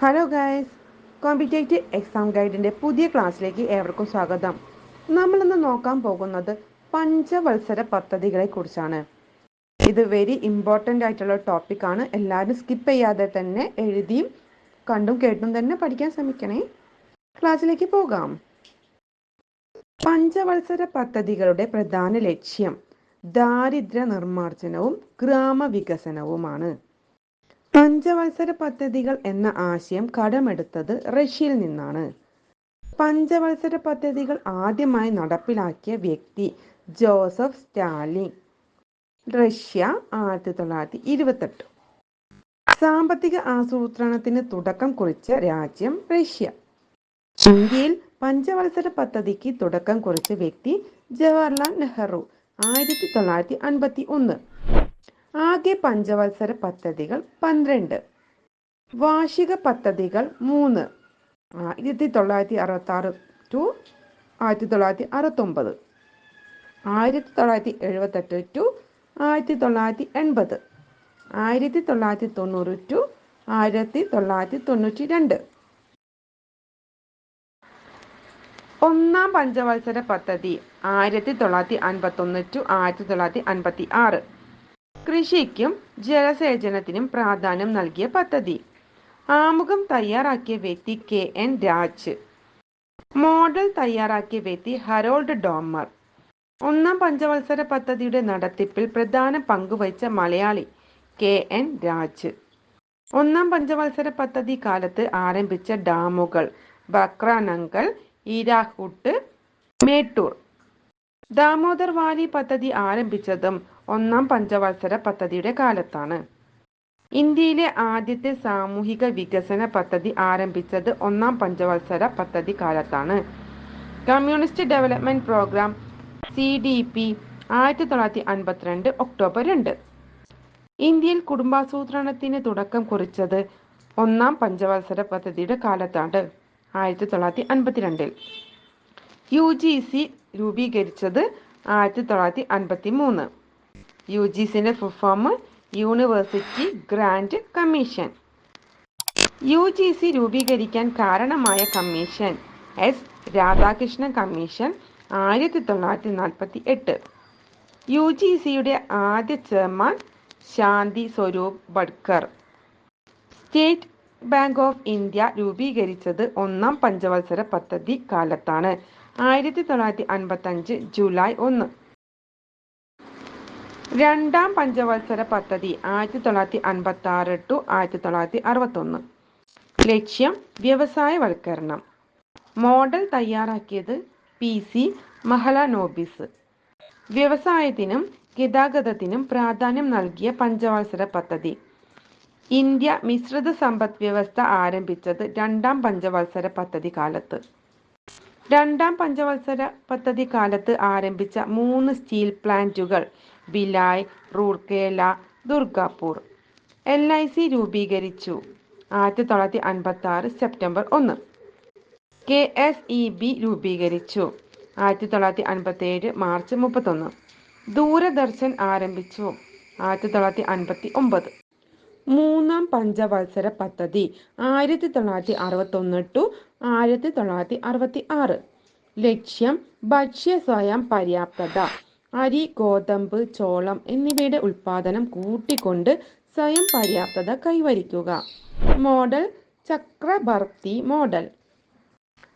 Hello guys competitive exam ഗൈഡിന്റെ പുതിയ ക്ലാസ്സിലേക്ക് ഏവർക്കും സ്വാഗതം. നമ്മളിന്ന് നോക്കാൻ പോകുന്നത് പഞ്ചവത്സര പദ്ധതികളെ കുറിച്ചാണ് ഇത് വെരി ഇമ്പോർട്ടന്റ് ആയിട്ടുള്ള ടോപ്പിക്കാണ് എല്ലാവരും സ്കിപ്പ് ചെയ്യാതെ തന്നെ എഴുതിയും കണ്ടും കേട്ടും തന്നെ പഠിക്കാൻ ശ്രമിക്കണേ. ക്ലാസ്സിലേക്ക് പോകാം. പഞ്ചവത്സര പദ്ധതികളുടെ പ്രധാന ലക്ഷ്യം ദാരിദ്ര്യ നിർമ്മാർജനവും ഗ്രാമവികസനവുമാണ്. പഞ്ചവത്സര പദ്ധതികൾ എന്ന ആശയം കടമെടുത്തത് റഷ്യയിൽ നിന്നാണ്. പഞ്ചവത്സര പദ്ധതികൾ ആദ്യമായി നടപ്പിലാക്കിയ വ്യക്തി ജോസഫ് സ്റ്റാലിൻ. റഷ്യ ആയിരത്തി തൊള്ളായിരത്തി ഇരുപത്തെട്ട് സാമ്പത്തിക ആസൂത്രണത്തിന് തുടക്കം കുറിച്ച രാജ്യം റഷ്യ. ഇന്ത്യയിൽ പഞ്ചവത്സര പദ്ധതിക്ക് തുടക്കം കുറിച്ച വ്യക്തി ജവഹർലാൽ നെഹ്റു ആയിരത്തി തൊള്ളായിരത്തി അൻപത്തി ഒന്ന് ആകെ പഞ്ചവത്സര പദ്ധതികൾ പന്ത്രണ്ട്. വാർഷിക പദ്ധതികൾ മൂന്ന്. ആയിരത്തി തൊള്ളായിരത്തി അറുപത്തി ആറ് ടു ആയിരത്തി തൊള്ളായിരത്തി അറുപത്തൊമ്പത് ആയിരത്തി തൊള്ളായിരത്തി എഴുപത്തെട്ട് ടു ആയിരത്തി തൊള്ളായിരത്തി എൺപത് ആയിരത്തി തൊള്ളായിരത്തി തൊണ്ണൂറ് ടു ആയിരത്തി തൊള്ളായിരത്തി തൊണ്ണൂറ്റി രണ്ട് ഒന്നാം പഞ്ചവത്സര പദ്ധതി ആയിരത്തി തൊള്ളായിരത്തി അൻപത്തൊന്ന് ടു ആയിരത്തി തൊള്ളായിരത്തി അൻപത്തി ആറ് കൃഷിക്കും ജലസേചനത്തിനും പ്രാധാന്യം നൽകിയ പദ്ധതി. ആമുഖം തയ്യാറാക്കിയ വ്യക്തി കെ എൻ രാജ്. മോഡൽ തയ്യാറാക്കിയ വ്യക്തി ഹരോൾഡ് ഡോമർ. ഒന്നാം പഞ്ചവത്സര പദ്ധതിയുടെ നടത്തിപ്പിൽ പ്രധാന പങ്കുവഹിച്ച മലയാളി കെ എൻ രാജ്. ഒന്നാം പഞ്ചവത്സര പദ്ധതി കാലത്ത് ആരംഭിച്ച ഡാമുകൾ ബക്രാനങ്കൽ ഈരാഹുട്ട് മേട്ടൂർ ദാമോദർ വാലി പദ്ധതി ആരംഭിച്ചതും ഒന്നാം പഞ്ചവത്സര പദ്ധതിയുടെ കാലത്താണ്. ഇന്ത്യയിലെ ആദ്യത്തെ സാമൂഹിക വികസന പദ്ധതി ആരംഭിച്ചത് ഒന്നാം പഞ്ചവത്സര പദ്ധതി കാലത്താണ്. Communist development programme C D P ആയിരത്തി തൊള്ളായിരത്തി അൻപത്തിരണ്ട് ഒക്ടോബർ രണ്ട്. ഇന്ത്യയിൽ കുടുംബാസൂത്രണത്തിന് തുടക്കം കുറിച്ചത് ഒന്നാം പഞ്ചവത്സര പദ്ധതിയുടെ കാലത്താണ് ആയിരത്തി തൊള്ളായിരത്തി അൻപത്തിരണ്ടിൽ യു ജി സി രൂപീകരിച്ചത് ആയിരത്തി തൊള്ളായിരത്തി അൻപത്തി മൂന്ന് യു ജി സിന്റെ full form university grant commission U G C രൂപീകരിക്കാൻ കാരണമായ കമ്മീഷൻ എസ് രാധാകൃഷ്ണൻ കമ്മീഷൻ ആയിരത്തി തൊള്ളായിരത്തി നാൽപ്പത്തി എട്ട് യു ജി സിയുടെ ആദ്യ chairman Shanti Swarup Bhatnagar State Bank of India രൂപീകരിച്ചത് ഒന്നാം പഞ്ചവത്സര പദ്ധതി കാലത്താണ്. ആയിരത്തി തൊള്ളായിരത്തി അൻപത്തഞ്ച് ജൂലൈ ഒന്ന്. രണ്ടാം പഞ്ചവത്സര പദ്ധതി ആയിരത്തി തൊള്ളായിരത്തി അൻപത്തി ആറ് ടു ആയിരത്തി തൊള്ളായിരത്തി അറുപത്തൊന്ന് ലക്ഷ്യം വ്യവസായവൽക്കരണം. മോഡൽ തയ്യാറാക്കിയത് പി സി മഹലാനോബിസ്. വ്യവസായത്തിനും ഗതാഗതത്തിനും പ്രാധാന്യം നൽകിയ പഞ്ചവത്സര പദ്ധതി. ഇന്ത്യ മിശ്രിത സമ്പദ് വ്യവസ്ഥ ആരംഭിച്ചത് രണ്ടാം പഞ്ചവത്സര പദ്ധതി കാലത്ത് രണ്ടാം പഞ്ചവത്സര പദ്ധതി കാലത്ത് ആരംഭിച്ച മൂന്ന് സ്റ്റീൽ പ്ലാന്റുകൾ Bhilai Rourkela Durgapur. L I C രൂപീകരിച്ചു. ആയിരത്തി തൊള്ളായിരത്തി അൻപത്തി ആറ് സെപ്റ്റംബർ ഒന്ന്. കെ എസ് ഇ ബി രൂപീകരിച്ചു. ആയിരത്തി തൊള്ളായിരത്തി അൻപത്തി ഏഴ് മാർച്ച് മുപ്പത്തൊന്ന്. ദൂരദർശൻ ആരംഭിച്ചു. ആയിരത്തി തൊള്ളായിരത്തി അൻപത്തി ഒമ്പത് മൂന്നാം പഞ്ചവത്സര പദ്ധതി. ആയിരത്തി തൊള്ളായിരത്തി അറുപത്തൊന്ന് ടു ആയിരത്തി തൊള്ളായിരത്തി അറുപത്തി ആറ് ലക്ഷ്യം ഭക്ഷ്യ സ്വയം പര്യാപ്തത. അരി ഗോതമ്പ് ചോളം എന്നിവയുടെ ഉൽപാദനം കൂട്ടിക്കൊണ്ട് സ്വയം പര്യാപ്തത കൈവരിക്കുക. മോഡൽ ചക്രവർത്തി മോഡൽ.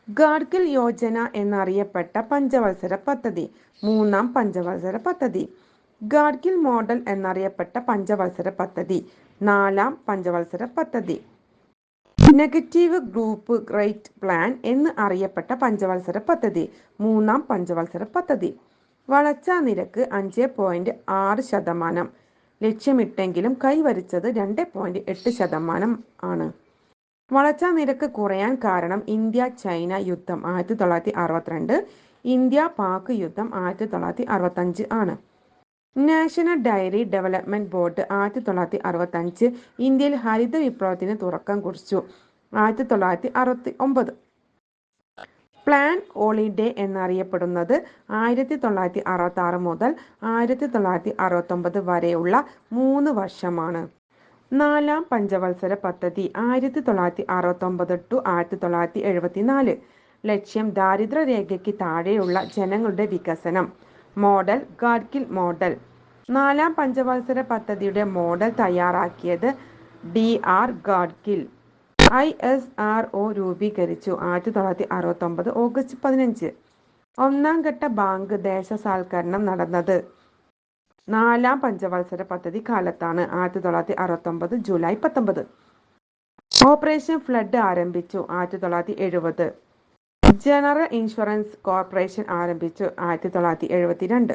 ഗാർഗിൽ യോജന എന്നറിയപ്പെട്ട പഞ്ചവത്സര പദ്ധതി. മൂന്നാം പഞ്ചവത്സര പദ്ധതി. ഗാഡ്ഗിൽ മോഡൽ എന്നറിയപ്പെട്ട പഞ്ചവത്സര പദ്ധതി. നാലാം പഞ്ചവത്സര പദ്ധതി. നെഗറ്റീവ് ഗ്രൂപ്പ് ഗ്രേറ്റ് പ്ലാൻ എന്ന് അറിയപ്പെട്ട പഞ്ചവത്സര പദ്ധതി. മൂന്നാം പഞ്ചവത്സര പദ്ധതി. വളർച്ചാ നിരക്ക് അഞ്ച് പോയിന്റ് ആറ് ശതമാനം. ലക്ഷ്യമിട്ടെങ്കിലും കൈവരിച്ചത് രണ്ട് പോയിന്റ് എട്ട് ശതമാനം ആണ്. വളർച്ചാ നിരക്ക് കുറയാൻ കാരണം ഇന്ത്യ ചൈന യുദ്ധം ആയിരത്തി തൊള്ളായിരത്തി അറുപത്തിരണ്ട്. ഇന്ത്യ പാക് യുദ്ധം ആയിരത്തി തൊള്ളായിരത്തി അറുപത്തഞ്ച് ആണ്. നാഷണൽ ഡയറി ഡെവലപ്മെന്റ് ബോർഡ് ആയിരത്തി തൊള്ളായിരത്തി അറുപത്തഞ്ച് ഇന്ത്യയിൽ ഹരിത വിപ്ലവത്തിന് തുടക്കം കുറിച്ചു. ആയിരത്തി തൊള്ളായിരത്തി അറുപത്തി ഒമ്പത്. പ്ലാൻ ഹോളിഡേ എന്നറിയപ്പെടുന്നത് ആയിരത്തി തൊള്ളായിരത്തി അറുപത്തി ആറ് മുതൽ ആയിരത്തി തൊള്ളായിരത്തി അറുപത്തൊമ്പത് വരെയുള്ള മൂന്ന് വർഷമാണ്. നാലാം പഞ്ചവത്സര പദ്ധതി ആയിരത്തി തൊള്ളായിരത്തി അറുപത്തൊമ്പത് ടു ആയിരത്തി തൊള്ളായിരത്തി എഴുപത്തിനാല്. ലക്ഷ്യം ദാരിദ്ര്യരേഖയ്ക്ക് താഴെയുള്ള ജനങ്ങളുടെ വികസനം. Model Gadgil model. നാലാം പഞ്ചവത്സര പദ്ധതിയുടെ മോഡൽ തയ്യാറാക്കിയത് D R Gadgil I S R O രൂപീകരിച്ചു ആയിരത്തി തൊള്ളായിരത്തി അറുപത്തൊമ്പത് ഓഗസ്റ്റ് പതിനഞ്ച്. ഒന്നാം ഘട്ട ബാങ്ക് ദേശസാൽക്കരണം നടന്നത്. നാലാം പഞ്ചവത്സര പദ്ധതി കാലത്താണ് ആയിരത്തി തൊള്ളായിരത്തി അറുപത്തൊമ്പത് ജൂലൈ പത്തൊമ്പത്. ഓപ്പറേഷൻ ഫ്ലഡ് ആരംഭിച്ചു ആയിരത്തി തൊള്ളായിരത്തി എഴുപത്. ജനറൽ ഇൻഷുറൻസ് കോർപ്പറേഷൻ ആരംഭിച്ചു ആയിരത്തി തൊള്ളായിരത്തി എഴുപത്തിരണ്ട്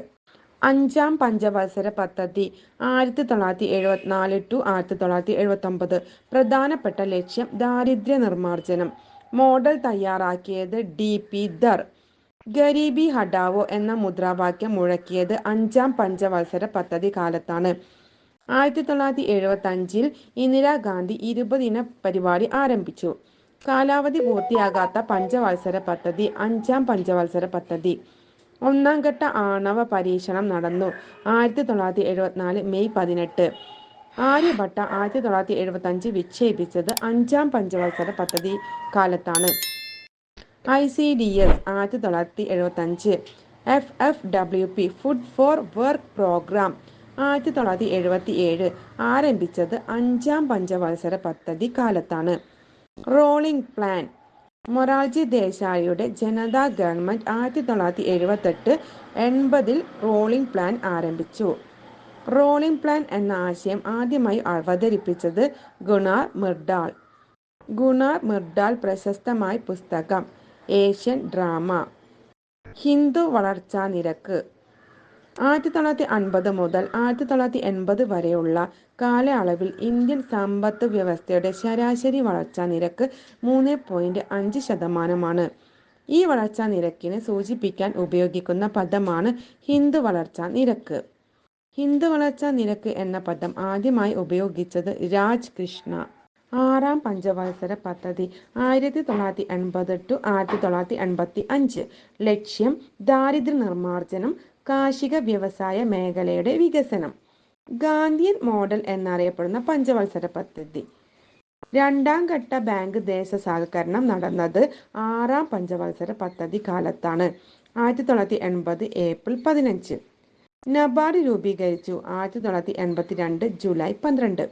അഞ്ചാം പഞ്ചവത്സര പദ്ധതി ആയിരത്തി തൊള്ളായിരത്തി എഴുപത്തിനാല് ടു ആയിരത്തി തൊള്ളായിരത്തി എഴുപത്തൊമ്പത് പ്രധാനപ്പെട്ട ലക്ഷ്യം ദാരിദ്ര്യ നിർമ്മാർജനം. മോഡൽ തയ്യാറാക്കിയത് ഡി പി ദർ ഗരീബി ഹഡാവോ എന്ന മുദ്രാവാക്യം മുഴക്കിയത് അഞ്ചാം പഞ്ചവത്സര പദ്ധതി കാലത്താണ്. ആയിരത്തി തൊള്ളായിരത്തി എഴുപത്തി അഞ്ചിൽ ഇന്ദിരാഗാന്ധി ഇരുപതിന പരിപാടി ആരംഭിച്ചു. കാലാവധി പൂർത്തിയാകാത്ത പഞ്ചവത്സര പദ്ധതി അഞ്ചാം പഞ്ചവത്സര പദ്ധതി. ഒന്നാം ഘട്ട ആണവ പരീക്ഷണം നടന്നു. ആയിരത്തി തൊള്ളായിരത്തി എഴുപത്തിനാല് മെയ് പതിനെട്ട്. ആര്യഭട്ട ആയിരത്തി തൊള്ളായിരത്തി എഴുപത്തി അഞ്ച് വിക്ഷേപിച്ചത് അഞ്ചാം പഞ്ചവത്സര പദ്ധതി കാലത്താണ്. ഐ സി ഡി എസ് ആയിരത്തി തൊള്ളായിരത്തി എഴുപത്തി അഞ്ച് F F W P food for work programme ആയിരത്തി തൊള്ളായിരത്തി എഴുപത്തി ഏഴ് ആരംഭിച്ചത് അഞ്ചാം പഞ്ചവത്സര പദ്ധതി കാലത്താണ്. Rolling plan. മൊറാർജി ദേശായിയുടെ ജനതാ ഗവൺമെന്റ് ആയിരത്തി തൊള്ളായിരത്തി എഴുപത്തെട്ട് എൺപതിൽ റോളിംഗ് പ്ലാൻ ആരംഭിച്ചു. റോളിംഗ് പ്ലാൻ എന്ന ആശയം ആദ്യമായി അവതരിപ്പിച്ചത് ഗുണാർ മിർഡാൾ ഗുണാർ മിർഡാൾ പ്രശസ്തമായ പുസ്തകം ഏഷ്യൻ ഡ്രാമ. ഹിന്ദു വളർച്ചാ നിരക്ക്. ആയിരത്തി തൊള്ളായിരത്തി അൻപത് മുതൽ ആയിരത്തി തൊള്ളായിരത്തി എൺപത് വരെയുള്ള കാലയളവിൽ ഇന്ത്യൻ സമ്പദ് വ്യവസ്ഥയുടെ ശരാശരി വളർച്ചാ നിരക്ക് മൂന്ന് പോയിന്റ് അഞ്ച് ശതമാനമാണ്. ഈ വളർച്ചാ നിരക്കിനെ സൂചിപ്പിക്കാൻ ഉപയോഗിക്കുന്ന പദമാണ് ഹിന്ദു വളർച്ചാ നിരക്ക്. ഹിന്ദു വളർച്ചാ നിരക്ക് എന്ന പദം ആദ്യമായി ഉപയോഗിച്ചത് രാജ് കൃഷ്ണ. ആറാം പഞ്ചവത്സര പദ്ധതി ആയിരത്തി തൊള്ളായിരത്തി എൺപത് ടു ആയിരത്തി തൊള്ളായിരത്തി എൺപത്തി അഞ്ച് ലക്ഷ്യം ദാരിദ്ര്യ നിർമ്മാർജനം കാർഷിക വ്യവസായ മേഖലയുടെ വികസനം. ഗാന്ധിയൻ മോഡൽ എന്നറിയപ്പെടുന്ന പഞ്ചവത്സര പദ്ധതി. രണ്ടാം ഘട്ട ബാങ്ക് ദേശസാൽക്കരണം നടന്നത് ആറാം പഞ്ചവത്സര പദ്ധതി കാലത്താണ്. ആയിരത്തി തൊള്ളായിരത്തി എൺപത് ഏപ്രിൽ പതിനഞ്ച്. നബാർഡ് രൂപീകരിച്ചു ആയിരത്തി തൊള്ളായിരത്തി എൺപത്തി രണ്ട് ജൂലൈ പന്ത്രണ്ട്.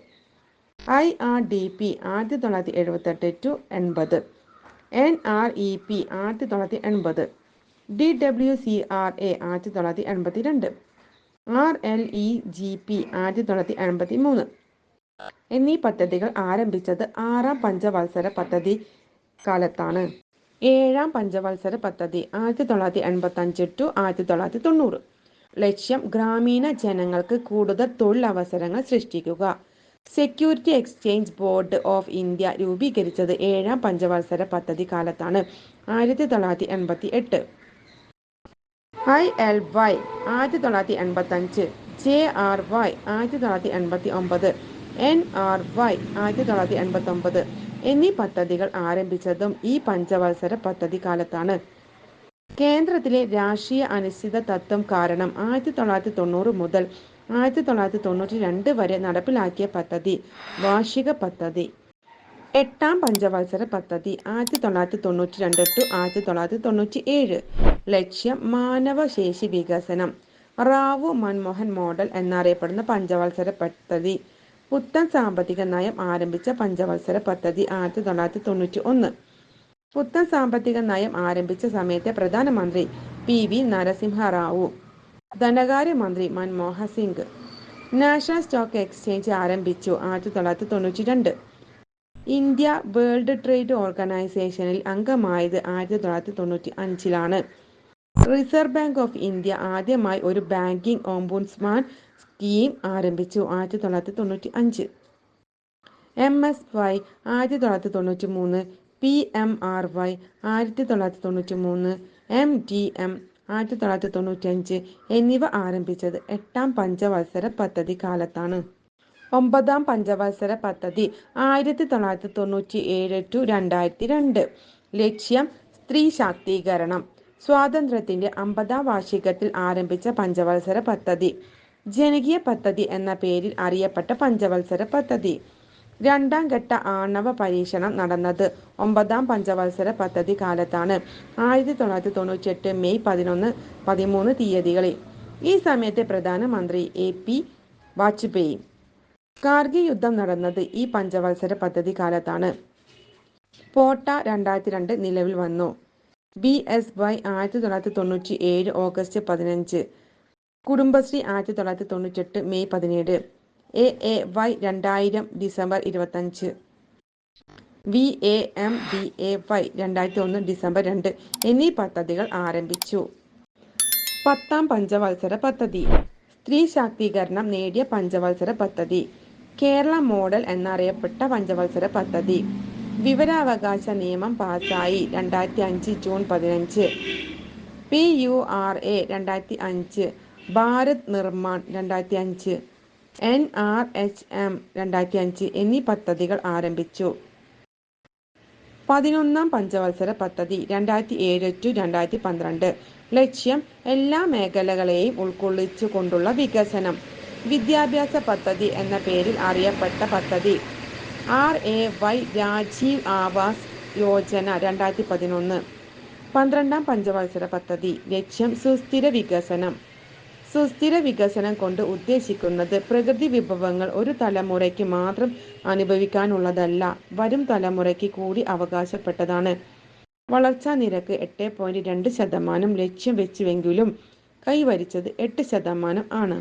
ഐ ആർ ഡി പി ആയിരത്തി തൊള്ളായിരത്തി എഴുപത്തെട്ട് ടു എൺപത്. എൻ ആർ ഇ പി ആയിരത്തി തൊള്ളായിരത്തി എൺപത് D W C R A ആയിരത്തി തൊള്ളായിരത്തി എൺപത്തി രണ്ട് R L E G P ആയിരത്തി തൊള്ളായിരത്തി എൺപത്തി മൂന്ന് എന്നീ പദ്ധതികൾ ആരംഭിച്ചത് ആറാം പഞ്ചവത്സര പദ്ധതി കാലത്താണ്. ഏഴാം പഞ്ചവത്സര പദ്ധതി ആയിരത്തി തൊള്ളായിരത്തി എൺപത്തി അഞ്ച് ടു ആയിരത്തി തൊള്ളായിരത്തി തൊണ്ണൂറ് ലക്ഷ്യം ഗ്രാമീണ ജനങ്ങൾക്ക് കൂടുതൽ തൊഴിലവസരങ്ങൾ സൃഷ്ടിക്കുക. Security exchange board of India രൂപീകരിച്ചത് ഏഴാം പഞ്ചവത്സര പദ്ധതി കാലത്താണ് ആയിരത്തി തൊള്ളായിരത്തി എൺപത്തി എട്ട് ഐ എൽ വൈ ആയിരത്തി തൊള്ളായിരത്തി എൺപത്തി അഞ്ച് ജെ ആർ വൈ ആയിരത്തി തൊള്ളായിരത്തി എൺപത്തി ഒമ്പത് എൻ ആർ വൈ ആയിരത്തി തൊള്ളായിരത്തി എൺപത്തി ഒമ്പത് എന്നീ പദ്ധതികൾ ആരംഭിച്ചതും ഈ പഞ്ചവത്സര പദ്ധതി കാലത്താണ് കേന്ദ്രത്തിലെ രാഷ്ട്രീയ അനിശ്ചിത തത്വം കാരണം ആയിരത്തി തൊള്ളായിരത്തി തൊണ്ണൂറ് മുതൽ ആയിരത്തി തൊള്ളായിരത്തി തൊണ്ണൂറ്റി രണ്ട് വരെ നടപ്പിലാക്കിയ പദ്ധതി വാർഷിക പദ്ധതി. എട്ടാം പഞ്ചവത്സര പദ്ധതി ആയിരത്തി തൊള്ളായിരത്തി തൊണ്ണൂറ്റി രണ്ട് ടു ആയിരത്തി തൊള്ളായിരത്തി തൊണ്ണൂറ്റി ഏഴ് ലക്ഷ്യം മാനവശേഷി വികസനം. റാവു മൻമോഹൻ മോഡൽ എന്നറിയപ്പെടുന്ന പഞ്ചവത്സര പദ്ധതി. പുത്തൻ സാമ്പത്തിക നയം ആരംഭിച്ച പഞ്ചവത്സര പദ്ധതി ആയിരത്തി തൊള്ളായിരത്തി തൊണ്ണൂറ്റി ഒന്ന് പുത്തൻ സാമ്പത്തിക നയം ആരംഭിച്ച സമയത്തെ പ്രധാനമന്ത്രി പി വി നരസിംഹ റാവു ധനകാര്യമന്ത്രി Manmohan Singh. National stock exchange ആരംഭിച്ചു ആയിരത്തി തൊള്ളായിരത്തി തൊണ്ണൂറ്റി രണ്ട് ഇന്ത്യ വേൾഡ് ട്രേഡ് ഓർഗനൈസേഷനിൽ അംഗമായത് ആയിരത്തി തൊള്ളായിരത്തി തൊണ്ണൂറ്റി അഞ്ചിലാണ് റിസർവ് ബാങ്ക് ഓഫ് ഇന്ത്യ ആദ്യമായി ഒരു ബാങ്കിംഗ് ഓംബുഡ്സ്മാൻ സ്കീം ആരംഭിച്ചു ആയിരത്തി തൊള്ളായിരത്തി തൊണ്ണൂറ്റി അഞ്ച് എം എസ് വൈ ആയിരത്തി തൊള്ളായിരത്തി തൊണ്ണൂറ്റി മൂന്ന് പി എം ആർ വൈ ആയിരത്തി തൊള്ളായിരത്തി തൊണ്ണൂറ്റി മൂന്ന് എം ഡി എം ആയിരത്തി തൊള്ളായിരത്തി തൊണ്ണൂറ്റി അഞ്ച് എന്നിവ ആരംഭിച്ചത് എട്ടാം പഞ്ചവത്സര പദ്ധതി കാലത്താണ്. ഒമ്പതാം പഞ്ചവത്സര പദ്ധതി ആയിരത്തി തൊള്ളായിരത്തി തൊണ്ണൂറ്റി ഏഴ് ടു രണ്ടായിരത്തി രണ്ട് ലക്ഷ്യം സ്ത്രീ ശാക്തീകരണം സ്വാതന്ത്ര്യത്തിന്റെ അമ്പതാം വാർഷികത്തിൽ ആരംഭിച്ച പഞ്ചവത്സര പദ്ധതി. ജനകീയ പദ്ധതി എന്ന പേരിൽ അറിയപ്പെട്ട പഞ്ചവത്സര പദ്ധതി. രണ്ടാം ഘട്ട ആണവ പരീക്ഷണം നടന്നത് ഒമ്പതാം പഞ്ചവത്സര പദ്ധതി കാലത്താണ്. ആയിരത്തി തൊള്ളായിരത്തി തൊണ്ണൂറ്റിയെട്ട് മെയ് പതിനൊന്ന് പതിമൂന്ന് തീയതികളിൽ. ഈ സമയത്തെ പ്രധാനമന്ത്രി എ പി വാജ്പേയി. കാർഗിൽ യുദ്ധം നടന്നത് ഈ പഞ്ചവത്സര പദ്ധതി കാലത്താണ്. പോട്ട രണ്ടായിരത്തി രണ്ട് നിലവിൽ വന്നു. ബി എസ് വൈ ആയിരത്തി തൊള്ളായിരത്തി തൊണ്ണൂറ്റി ഏഴ് ഓഗസ്റ്റ് പതിനഞ്ച്. കുടുംബശ്രീ ആയിരത്തി തൊള്ളായിരത്തി തൊണ്ണൂറ്റെട്ട് മെയ് പതിനേഴ്. എ എ വൈ രണ്ടായിരം ഡിസംബർ ഇരുപത്തഞ്ച്. V A M B A Y രണ്ടായിരത്തി ഒന്ന് ഡിസംബർ രണ്ട് എന്നീ പദ്ധതികൾ ആരംഭിച്ചു. പത്താം പഞ്ചവത്സര പദ്ധതി. സ്ത്രീ ശാക്തീകരണം നേടിയ പഞ്ചവത്സര പദ്ധതി. കേരള മോഡൽ എന്നറിയപ്പെട്ട പഞ്ചവത്സര പദ്ധതി. വിവരാവകാശ നിയമം പാസായി രണ്ടായിരത്തി അഞ്ച് ജൂൺ പതിനഞ്ച്. പി യു ആർ എ രണ്ടായിരത്തി അഞ്ച് ഭാരത് നിർമ്മാൺ രണ്ടായിരത്തി അഞ്ച് എൻ ആർ എച്ച് എം രണ്ടായിരത്തി അഞ്ച് എന്നീ പദ്ധതികൾ ആരംഭിച്ചു. പതിനൊന്നാം പഞ്ചവത്സര പദ്ധതി രണ്ടായിരത്തി ഏഴ് ടു രണ്ടായിരത്തി പന്ത്രണ്ട് ലക്ഷ്യം എല്ലാ മേഖലകളെയും ഉൾക്കൊള്ളിച്ചു കൊണ്ടുള്ള വികസനം. വിദ്യാഭ്യാസ പദ്ധതി എന്ന പേരിൽ അറിയപ്പെട്ട പദ്ധതി. R A Y Rajiv Awas Yojana രണ്ടായിരത്തി പതിനൊന്ന് പന്ത്രണ്ടാം പഞ്ചവത്സര പദ്ധതി. ലക്ഷ്യം സുസ്ഥിര വികസനം. സുസ്ഥിര വികസനം കൊണ്ട് ഉദ്ദേശിക്കുന്നത് പ്രകൃതി വിഭവങ്ങൾ ഒരു തലമുറയ്ക്ക് മാത്രം അനുഭവിക്കാനുള്ളതല്ല വരും തലമുറയ്ക്ക് കൂടി അവകാശപ്പെട്ടതാണ്. വളർച്ചാ നിരക്ക് എട്ട് പോയിന്റ് രണ്ട് ശതമാനം ലക്ഷ്യം വെച്ചുവെങ്കിലും കൈവരിച്ചത് എട്ട് ശതമാനം ആണ്.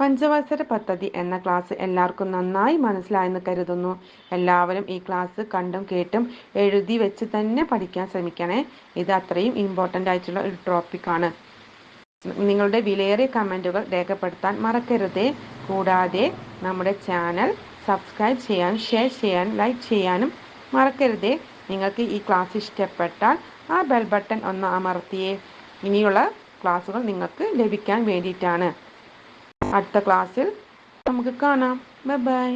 പഞ്ചവത്സര പദ്ധതി എന്ന ക്ലാസ് എല്ലാവർക്കും നന്നായി മനസ്സിലായെന്ന് കരുതുന്നു. എല്ലാവരും ഈ ക്ലാസ് കണ്ടും കേട്ടും എഴുതി വെച്ച് തന്നെ പഠിക്കാൻ ശ്രമിക്കണേ. ഇത് അത്രയും ഇമ്പോർട്ടന്റ് ആയിട്ടുള്ള ഒരു ടോപ്പിക്കാണ് നിങ്ങളുടെ വിലയേറിയ കമന്റുകൾ രേഖപ്പെടുത്താൻ മറക്കരുതേ. കൂടാതെ നമ്മുടെ ചാനൽ സബ്സ്ക്രൈബ് ചെയ്യാൻ ഷെയർ ചെയ്യാൻ ലൈക്ക് ചെയ്യാനും മറക്കരുതേ. നിങ്ങൾക്ക് ഈ ക്ലാസ് ഇഷ്ടപ്പെട്ടാൽ ആ ബെൽ ബട്ടൺ ഒന്ന് അമർത്തിയേ. ഇനിയുള്ള ക്ലാസ്സുകൾ നിങ്ങൾക്ക് ലഭിക്കാൻ വേണ്ടിയിട്ടാണ്. അടുത്ത ക്ലാസ്സിൽ നമുക്ക് കാണാം. Bye bye